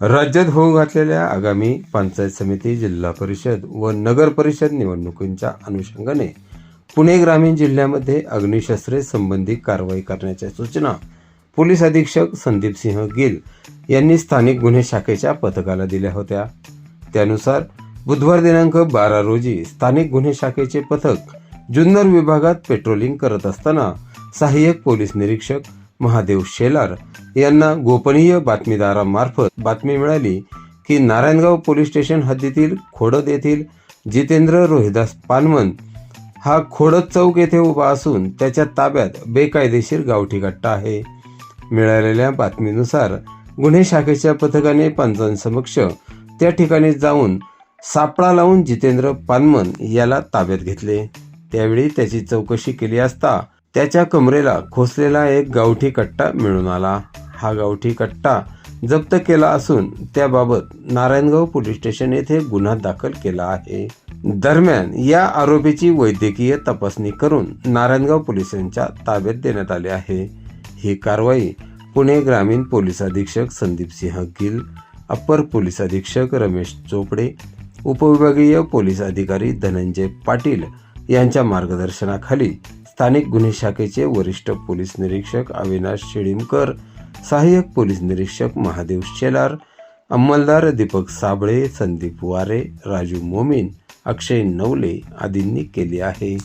राज्यात होऊ घातलेल्या आगामी पंचायत समिती जिल्हा परिषद व नगर परिषद निवडणुकींच्या अनुषंगाने पुणे ग्रामीण जिल्ह्यामध्ये अग्निशस्त्रे संबंधी कारवाई करण्याच्या सूचना पोलीस अधीक्षक संदीप सिंह गिल यांनी स्थानिक गुन्हे शाखेच्या पथकाला दिल्या होत्या. त्यानुसार बुधवार दिनांक बारा रोजी स्थानिक गुन्हे शाखेचे पथक जुन्नर विभागात पेट्रोलिंग करत असताना सहाय्यक पोलीस निरीक्षक महादेव शेलार यांना गोपनीय बातमीदारामार्फत बातमी मिळाली की नारायणगाव पोलीस स्टेशन हद्दीतील खोडद येथील जितेंद्र रोहिदास पानमन हा खोडद चौक येथे उभा असून त्याच्या ताब्यात बेकायदेशीर गावठी गट्टा आहे. मिळालेल्या बातमीनुसार गुन्हे शाखेच्या पथकाने पंचांसमक्ष त्या ठिकाणी जाऊन सापळा लावून जितेंद्र पानमन याला ताब्यात घेतले. त्यावेळी त्याची चौकशी केली असता त्याच्या कमरेला खोसलेला एक गावठी कट्टा मिळून आला. हा गावठी कट्टा जप्त केला असून त्याबाबत नारायणगाव पोलीस स्टेशन येथे गुन्हा दाखल केला आहे. दरम्यान या आरोपीची वैद्यकीय तपासणी करून नारायणगाव पोलिसांच्या ताब्यात देण्यात आले आहे. ही कारवाई पुणे ग्रामीण पोलीस अधीक्षक संदीप सिंह गिल अप्पर पोलीस अधीक्षक रमेश चोपडे उपविभागीय पोलीस अधिकारी धनंजय पाटील यांच्या मार्गदर्शनाखाली स्थानिक गुन्हे शाखेचे वरिष्ठ पोलीस निरीक्षक अविनाश शेळीमकर सहाय्यक पोलीस निरीक्षक महादेव शेलार अंमलदार दीपक साबळे संदीप वारे राजू मोमीन अक्षय नवले आदींनी केले आहे.